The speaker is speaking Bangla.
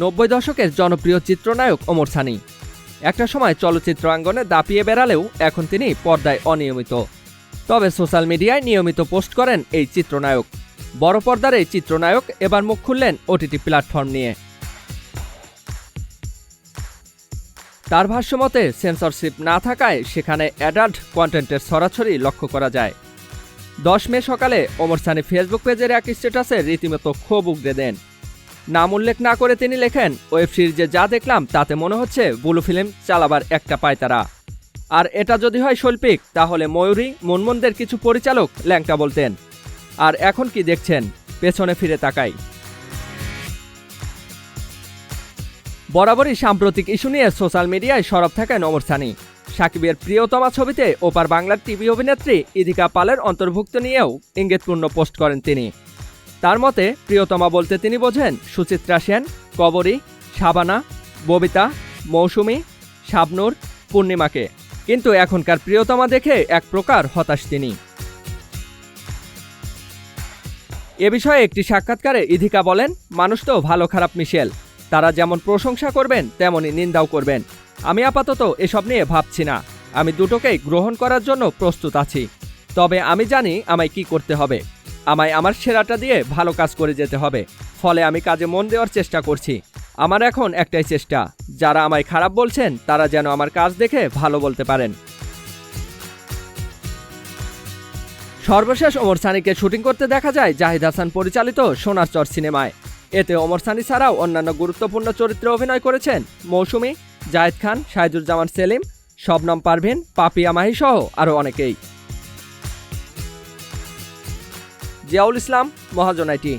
নব্বই দশকের জনপ্রিয় চিত্রনায়ক ওমর সানি। একটা সময় চলচ্চিত্র চলচ্চিত্রাঙ্গনে দাপিয়ে বেড়ালেও এখন তিনি পর্দায় অনিয়মিত। তবে সোশ্যাল মিডিয়ায় নিয়মিত পোস্ট করেন এই চিত্রনায়ক। বড় পর্দার এই চিত্রনায়ক এবার মুখ খুললেন ওটিটি প্ল্যাটফর্ম নিয়ে। তার ভাষ্যমতে সেন্সরশিপ না থাকায় সেখানে অ্যাডাল্ট কন্টেন্টের ছড়াছড়ি লক্ষ্য করা যায়। দশ মে সকালে ওমর সানি ফেসবুক পেজের এক স্ট্যাটাসে রীতিমতো ক্ষোভ উগড়ে দেন। নাম উল্লেখ না করে তিনি লেখেন, ওয়েব সিরিজে যা দেখলাম তাতে মনে হচ্ছে বুলু ফিল্ম চালাবার একটা পায়তারা। আর এটা যদি হয় শৈল্পিক, তাহলে ময়ূরী, মুনমুনদের কিছু পরিচালক ল্যাংটা বলতেন। আর এখন কি দেখছেন? পেছনে ফিরে তাকাই। বরাবরই সাম্প্রতিক ইস্যু নিয়ে সোশ্যাল মিডিয়ায় সরব থাকেন অমর সানি। সাকিবের প্রিয়তমা ছবিতে ওপার বাংলার টিভি অভিনেত্রী ইদিকা পালের অন্তর্ভুক্ত নিয়েও ইঙ্গিতপূর্ণ পোস্ট করেন তিনি। তার মতে, প্রিয়তমা বলতে তিনি বোঝেন সুচিত্রা সেন, কবরী, শাবানা, ববিতা, মৌসুমী, শাবনুর, পূর্ণিমাকে। কিন্তু এখনকার প্রিয়তমা দেখে এক প্রকার হতাশ তিনি। এ বিষয়ে একটি সাক্ষাৎকারে ইধিকা বলেন, মানুষ তো ভালো খারাপ মিশেল। তারা যেমন প্রশংসা করবেন তেমনই নিন্দাও করবেন। আমি আপাতত এসব নিয়ে ভাবছি না। আমি দুটোকেই গ্রহণ করার জন্য প্রস্তুত আছি। তবে আমি জানি আমায় কি করতে হবে। আমায় আমার সেরাটা দিয়ে ভালো কাজ করে যেতে হবে। ফলে আমি কাজে মন দেওয়ার চেষ্টা করছি। আমার এখন একটাই চেষ্টা, যারা আমায় খারাপ বলছেন, তারা যেন আমার কাজ দেখে ভালো বলতে পারেন। সর্বশেষ ওমর সানিকে শুটিং করতে দেখা যায় জাহিদ হাসান পরিচালিত সোনার চর সিনেমায়। এতে ওমর সানি ছাড়াও অন্যান্য গুরুত্বপূর্ণ চরিত্রে অভিনয় করেছেন মৌসুমী, জায়েদ খান, শাহিদুজ্জামান সেলিম, শবনম পারভিন, পাপিয়া মাহি সহ আরও অনেকেই। জিয়াউল ইসলাম মহাজনাইটি